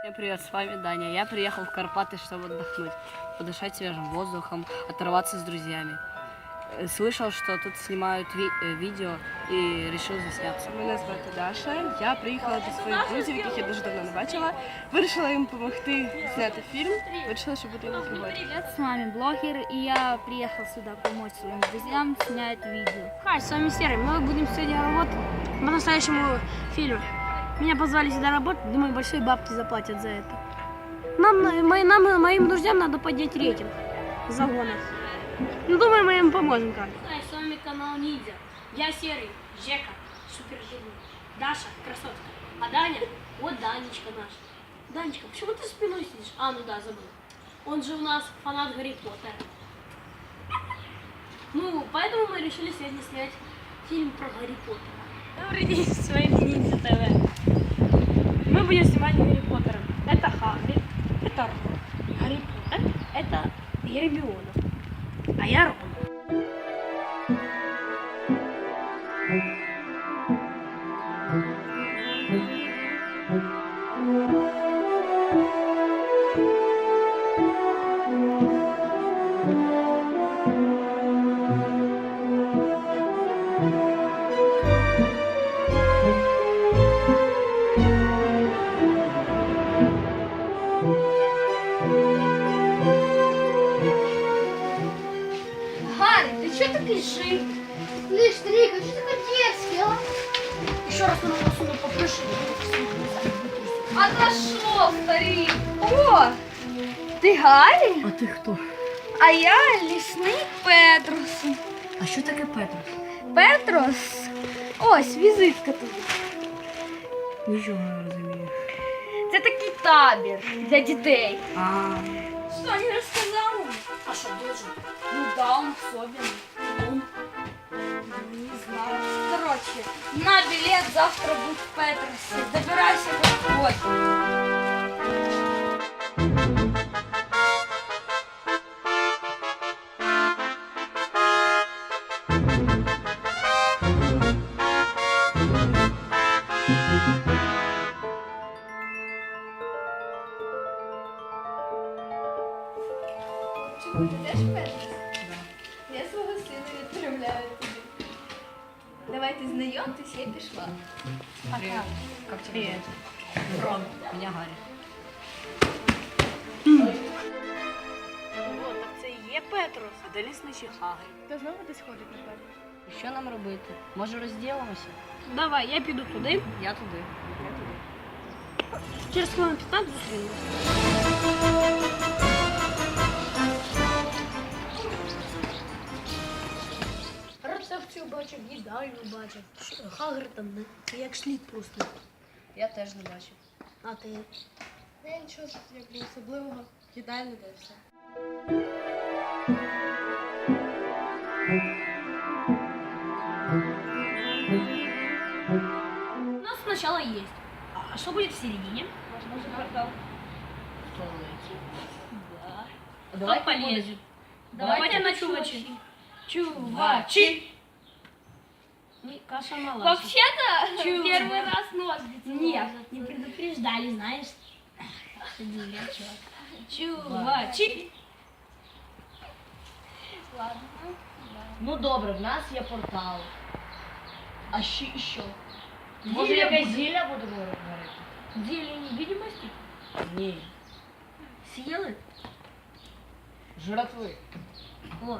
Всем привет, с вами Даня. Я приехал в Карпаты, чтобы отдохнуть, подышать свежим воздухом, оторваться с друзьями. Э, Слышал, что тут снимают ви- э, видео и решил засняться. Мене звати Даша. Я приїхала до своїх друзів, яких я дуже давно не бачила. Вирішила їм допомогти зняти фільм. Вирішила, що буду їм пригодити. Привет, с вами блогер, и я приехал сюда помочь своим друзьям снять видео. Хай, с вами Серый. Мы будем сегодня работать по настоящему фильму. Меня позвали сюда работать, думаю, большие бабки заплатят за это. Нам, на- мои- нам, моим друзьям надо поднять рейтинг загона. Ну, думаю, мы им поможем как. С вами канал Ниндзя. Я Серый, Жека, супер жирный. Даша, красотка. А Даня, вот Данечка наш. Данечка, почему ты спиной сидишь? А, ну да, забыл. Он же у нас фанат Гарри Поттера. Ну, поэтому мы решили сегодня снять фильм про Гарри Поттера. Добрый день, с вами Ниндзя ТВ. Мы будем снимать Гарри Поттера. Это Хагрид, это Рон. Гарри Поттер, это Гермиона. А я Рон. Гарри, ты что такой жив? Слышь, Трика, что такой дерзкий, а? Еще раз на носу попрыжи. Отошел, старик. О, ты Гарри? А ти хто? А я лісник Петрус. А що таке Петрос? Петрус? Ось, візитка тут. Нічого не розумію. Табір для дітей. А, Что, не рассказал? А что, должен? Ну да, он особенный. Он. Не знаю. Короче, на билет завтра будь в Петрусе. Добирайся как хочешь. Чому ти теж Петрос? Я свого сина відправляю тобі. Давайте знайомтесь, я пішла. привет. Как тебя Привет. Рон. Меня Гарри. О, так це і є Петрос. А де лісничий Хагрид? Та знову десь ходить, напевно. Що нам робити? Може розділимося? Давай, я піду туди. Я туди. Через хвилин 15 зустрінемось. Рецепцію бачив, їдальню бачив. Хагрид там не як слід просто. Я теж не бачив. А ти? Я нічого якби особливого. Їдальня та й все. У нас сначала есть. А что будет в середине? Возможно, портал. Да. Давай? Давайте Давайте на чувачи. Чувачи. И каша мала. Вообще-то, Чего? первый раз ножницы. Нет, не предупреждали, знаешь. Дурачок. Чувачи. Ладно. Ну добре, в нас є портал. А ще що? Може Зілля якесь буде. зілля будемо говорити? Зелень невидимости. Ні. Съели? Жратви. О,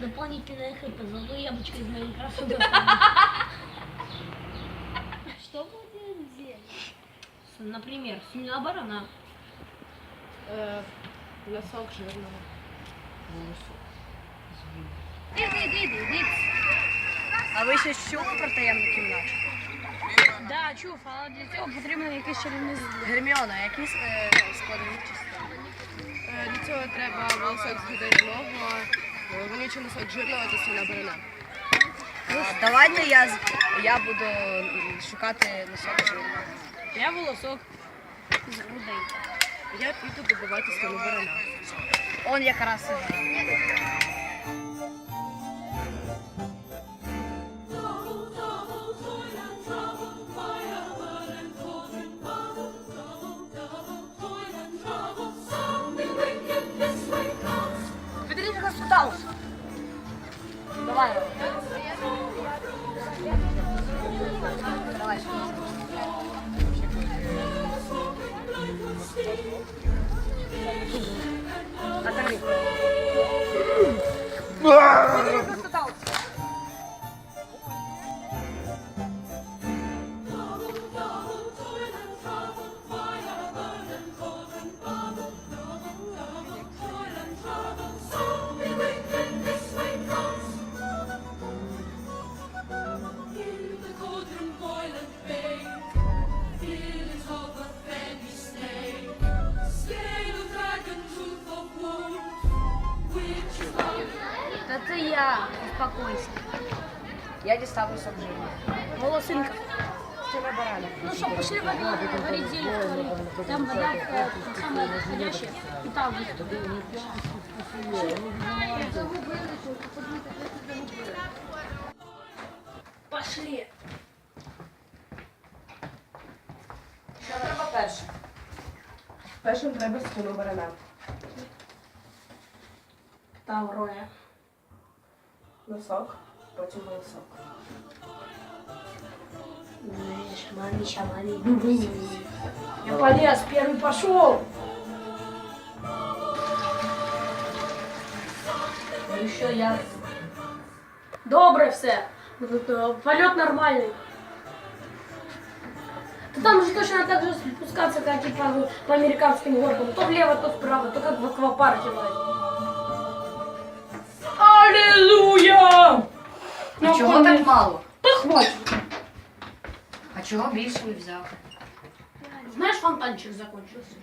Дополнительное хп, яблочко из Майнкрафта. Что будет здесь? Например, свиная барана. Е, носок жирного. А ви ще чули про таємну кімнату? Да, чув, але для цього потрібно якесь чарівне зілля. Герміона, які е, складові частини? Е, для цього треба волосок з е, вонючий носок жирного та свина барана. А, давайте я, я буду шукати носок жирного. Я волосок з грудей. Я піду добувати свину барана. Он якраз і. Давай. Давай. Оторви. Илья, успокойся. Я не ставлю сомнения. Волосинка. Стена барана. Ну что, пошли воду варить зелье в туалет. Там вода самая подходящая. И там Пошли. Що треба перше? Першим треба спину барана. Тавроя. Носок, потім волосок. Шамали, шамали. Я полез, первый пошел. Ну еще я. Добре все. Полет нормальный. Ты там же точно так же спускаться, как и по, по американским горкам. То влево, то вправо, то как в аквапарке вроде. Аллилуйя! А чого так мало? Та хватит. А чого більше не взяв? Знаєш, фонтанчик закончився.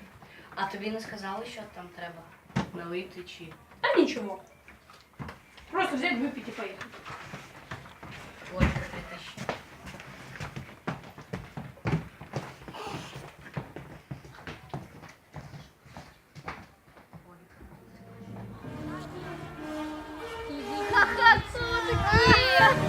А тобі не сказали, що там треба налити чи. Та нічого. Просто взять, выпить и поехать. Ой, притащи. Ха-ха, что Это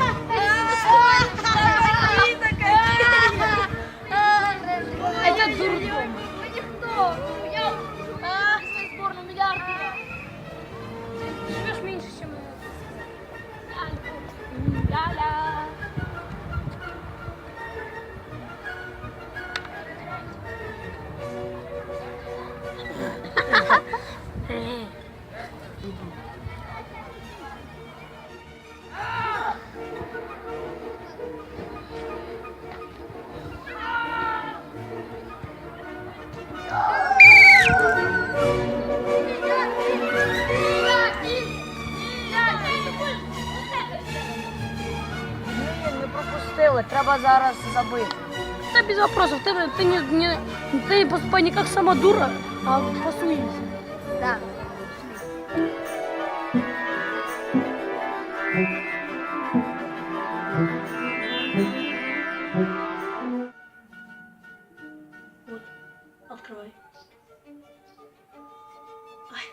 зараз забити. Да без вопросов. Ты, ты, не, не, ты поступай не как сама дура, а посуемся. Да. Открывай.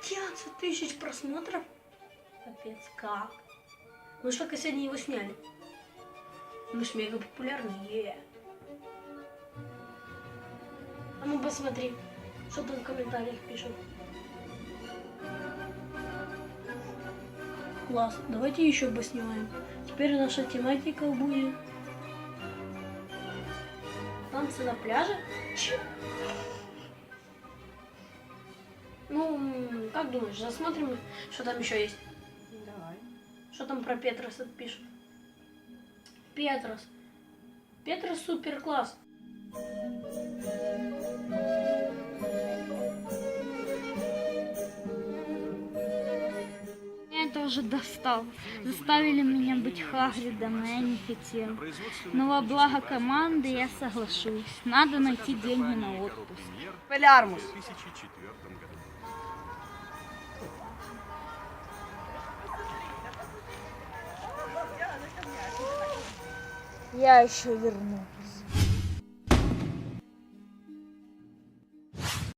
11 тысяч просмотров? Капец, как? Мы ж только сегодня его сняли. Мы ж мега популярные. А ну посмотри, что там в комментариях пишут. Класс, давайте еще поснимаем. Теперь наша тематика будет танцы на пляже. Чё? Ну, как думаешь, засмотрим, что там еще есть? Давай. Что там про Петроса пишут? Петрос. Петрос супер класс. Меня это уже достал. Заставили меня быть Хагридом, а я не хотел. Но во благо команды я соглашусь. Надо найти деньги на отпуск. Пелярмус. Я еще вернусь.